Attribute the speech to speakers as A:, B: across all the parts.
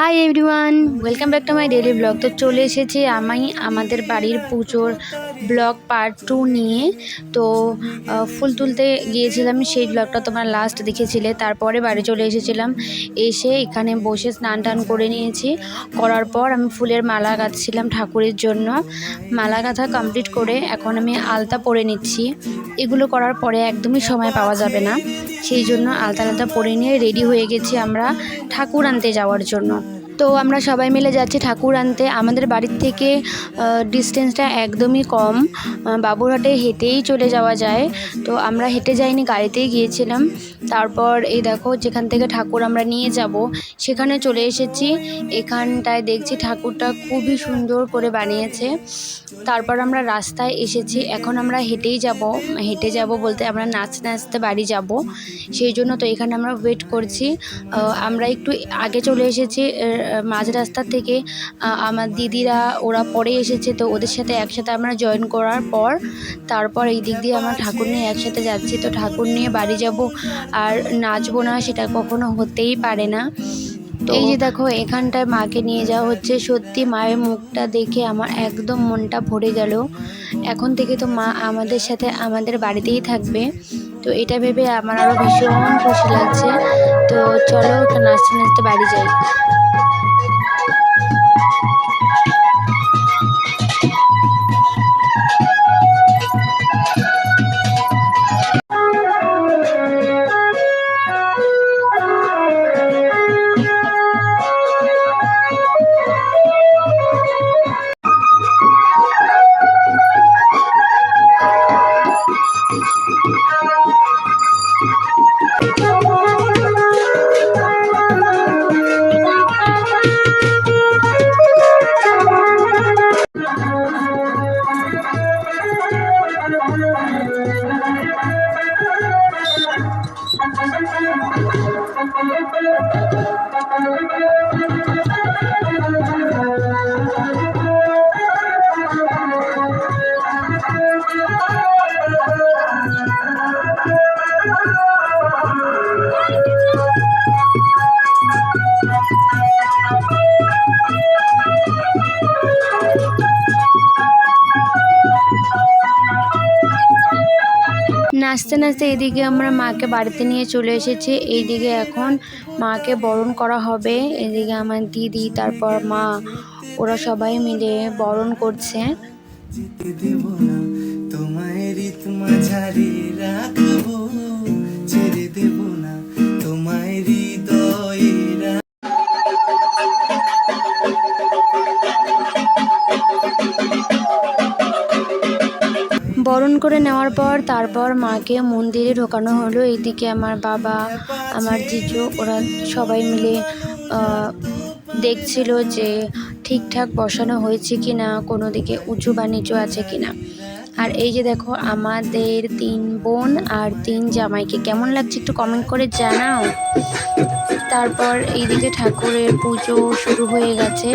A: Hi everyone welcome back to my daily vlog তো চলে এসেছি আমি আমাদের বাড়ির পুজোর ব্লগ পার্ট টু নিয়ে। তো ফুল তুলতে গিয়েছিলাম, সেই ব্লগটা তোমরা লাস্ট দেখেছিলে। তারপরে বাড়ি চলে এসেছিলাম। এসে এখানে বসে স্নান টান করে নিয়েছি। করার পর আমি ফুলের মালা গাঁথছিলাম ঠাকুরের জন্য। মালা গাঁথা কমপ্লিট করে এখন আমি আলতা পরে নিচ্ছি। এগুলো করার পরে একদমই সময় পাওয়া যাবে না। সেই জন্য আলতা আলতা পরে নিয়ে রেডি হয়ে গেছি আমরা ঠাকুর আনতে যাওয়ার জন্য। তো আমরা সবাই মিলে যাচ্ছি ঠাকুর আনতে। আমাদের বাড়ির থেকে ডিস্টেন্সটা একদমই কম। বাবুরহাটে হেঁটেই চলে যাওয়া যায়। তো আমরা হেঁটে যাইনি, গাড়িতেই গিয়েছিলাম। তারপর এই দেখো যেখান থেকে ঠাকুর আমরা নিয়ে যাব, সেখানে চলে এসেছি। এখানটায় দেখছি ঠাকুরটা খুবই সুন্দর করে বানিয়েছে। তারপর আমরা রাস্তায় এসেছি। এখন আমরা হেঁটেই যাব। হেঁটে যাব বলতে আমরা নাচতে নাচতে বাড়ি যাব। সেই জন্য তো এখানে আমরা ওয়েট করছি। আমরা একটু আগে চলে এসেছি মাঝ রাস্তা থেকে। আমার দিদিরা, ওরা পরে এসেছে তো ওদের সাথে একসাথে আমরা জয়েন করার পর, তারপর এই দিক দিয়ে আমরা ঠাকুর নিয়ে একসাথে যাচ্ছি। তো ঠাকুর নিয়ে বাড়ি যাব। আর নাচবো না সেটা কখনো হতেই পারে না। তো এই যে দেখো এখানটায় মাকে নিয়ে যাওয়া হচ্ছে। সত্যি মায়ের মুখটা দেখে আমার একদম মনটা ভরে গেল। এখন থেকে তো মা আমাদের সাথে আমাদের বাড়িতেই থাকবে। তো এটা ভেবে আমার আরও ভীষণ খুশি লাগছে। তো চলো নাচতে নাচতে বাড়ি যাই। Thank you. নাচতে নাচতে এদিকে আমরা মাকে বাড়িতে নিয়ে চলে এসেছি, এইদিকে এখন মাকে বরণ করা হবে। এদিকে আমার দিদি, তারপর মা, ওরা সবাই মিলে বরণ করছে। বরণ করে নেওয়ার পর তারপর মাকে মন্দিরে ঢোকানো হলো। এইদিকে আমার বাবা, আমার জিজু, ওরা সবাই মিলে দেখছিল যে ঠিকঠাক বসানো হয়েছে কি না কোনো দিকে উঁচু বা নিচু আছে কি না আর এই যে দেখো, আমাদের তিন বোন আর তিন জামাইকে কেমন লাগছে একটু কমেন্ট করে জানাও। তারপর এইদিকে ঠাকুরের পুজো শুরু হয়ে গেছে।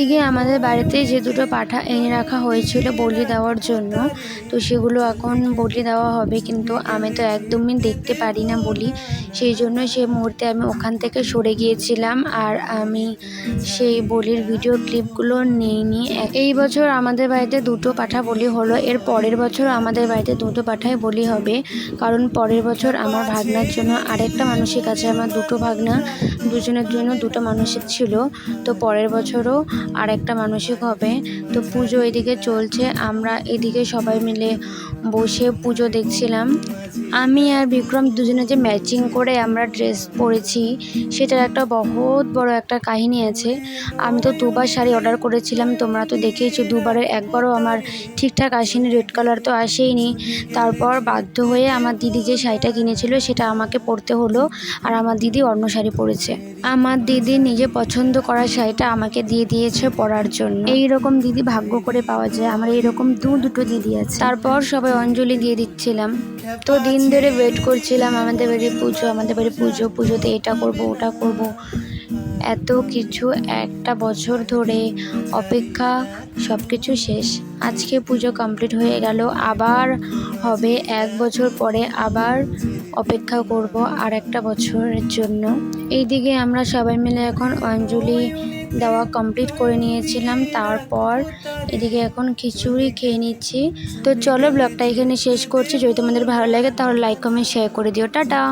A: এইদিকে আমাদের বাড়িতে যে দুটো পাঠা এনে রাখা হয়েছিল বলি দেওয়ার জন্য, তো সেগুলো এখন বলি দেওয়া হবে। কিন্তু আমি তো একদমই দেখতে পারি না বলি। সেই জন্য সেই মুহূর্তে আমি ওখান থেকে সরে গিয়েছিলাম আর আমি সেই বলির ভিডিও ক্লিপগুলো নিইনি। এই বছর আমাদের বাড়িতে দুটো পাঠা বলি হলো, এর পরের বছর আমাদের বাড়িতে দুটো পাঠাই বলি হবে। কারণ পরের বছর আমার ভাগনার জন্য আরেকটা মানুষের কাছে আমার দুটো ভাগনা, দুজনের জন্য দুটো মানুষের ছিল। তো পরের বছরও আর একটা মানসিক হবে। তো পুজো এদিকে চলছে। আমরা এদিকে সবাই মিলে বসে পুজো দেখছিলাম। আমি আর বিক্রম দুজনে যে ম্যাচিং করে আমরা ড্রেস পরেছি, সেটার একটা বহুত বড় একটা কাহিনী আছে। আমি তো দুবার শাড়ি অর্ডার করেছিলাম, তোমরা তো দেখেইছো দুবারের একবারও আমার ঠিকঠাক আসেনি রেড কালার তো আসেইনি। তারপর বাধ্য হয়ে আমার দিদি যে শাড়িটা কিনেছিল, সেটা আমাকে পরতে হলো আর আমার দিদি অন্য শাড়ি পরেছে। আমার দিদি নিজে পছন্দ করা শাড়িটা আমাকে দিয়ে দিয়েছে। পরার জন্য। এই রকম দিদি ভাগ্য করে পাওয়া যায়। আমার এরকম দু, দুটো দিদি আছে। তারপর সবাই অঞ্জলি দিয়ে দিচ্ছিলাম। তো দিন ধরে ওয়েট করছিলাম আমাদের বাড়ি পুজো, আমাদের বাড়ি পুজো, পুজোতে এটা করব, ওটা করব। এত কিছু একটা বছর ধরে অপেক্ষা সব কিছু শেষ। আজকে পুজো কমপ্লিট হয়ে গেল। আবার হবে এক বছর পরে আবার অপেক্ষা করব আর একটা বছরের জন্য। এইদিকে আমরা সবাই মিলে এখন অঞ্জলি দেওয়া কমপ্লিট করে নিয়েছিলাম। তারপর এদিকে এখন খিচুড়ি খেয়ে নিচ্ছি। তো চলো ব্লগটা এখানে শেষ করছি। যদি তোমাদের ভালো লাগে তাহলে লাইক কমেন্ট শেয়ার করে দিও। টাটা!